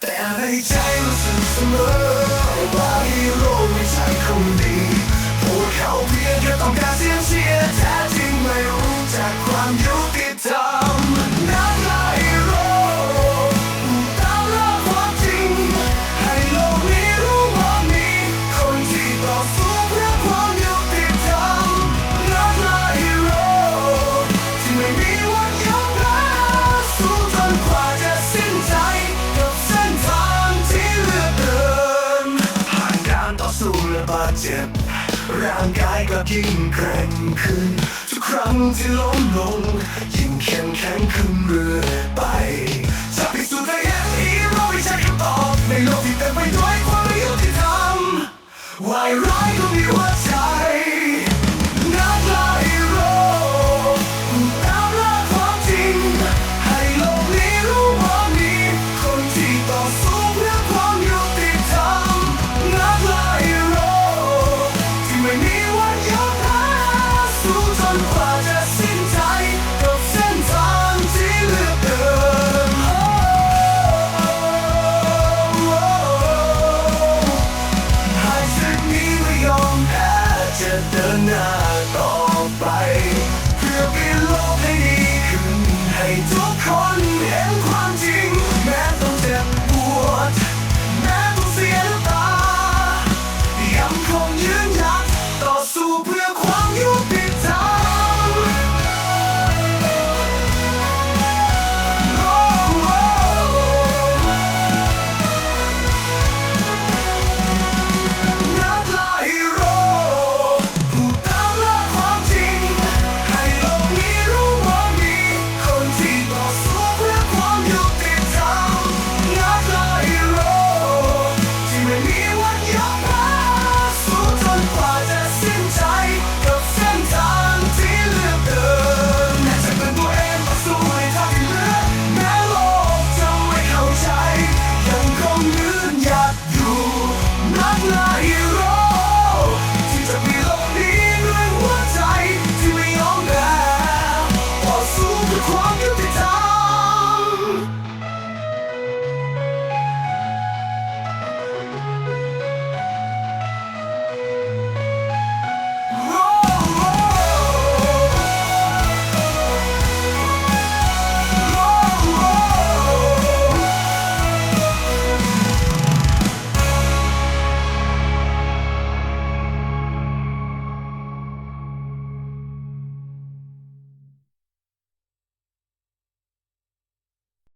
แต่ในใจรู้สึกเสมอว่าฮีโร่ไม่ใช่คนดี บาดเจ็บ ร่างกายกลับยิ่งแกร่งขึ้น ทุกครั้งที่ล้มลง ยิ่งเข้มแข็งขึ้นเรื่อยไปจะพิสูจน์ตัวเองฮีโร่ไม่ใช่คำตอบในโลกที่เต็มไปด้วยความไม่ยุติธรรมวายร้ายก็มีหัวใจนักล่าฮีโร่ตามล่าความจริง ให้โลกนี้รู้ว่ามีคนที่ต่อสู้เพื่อความ not you.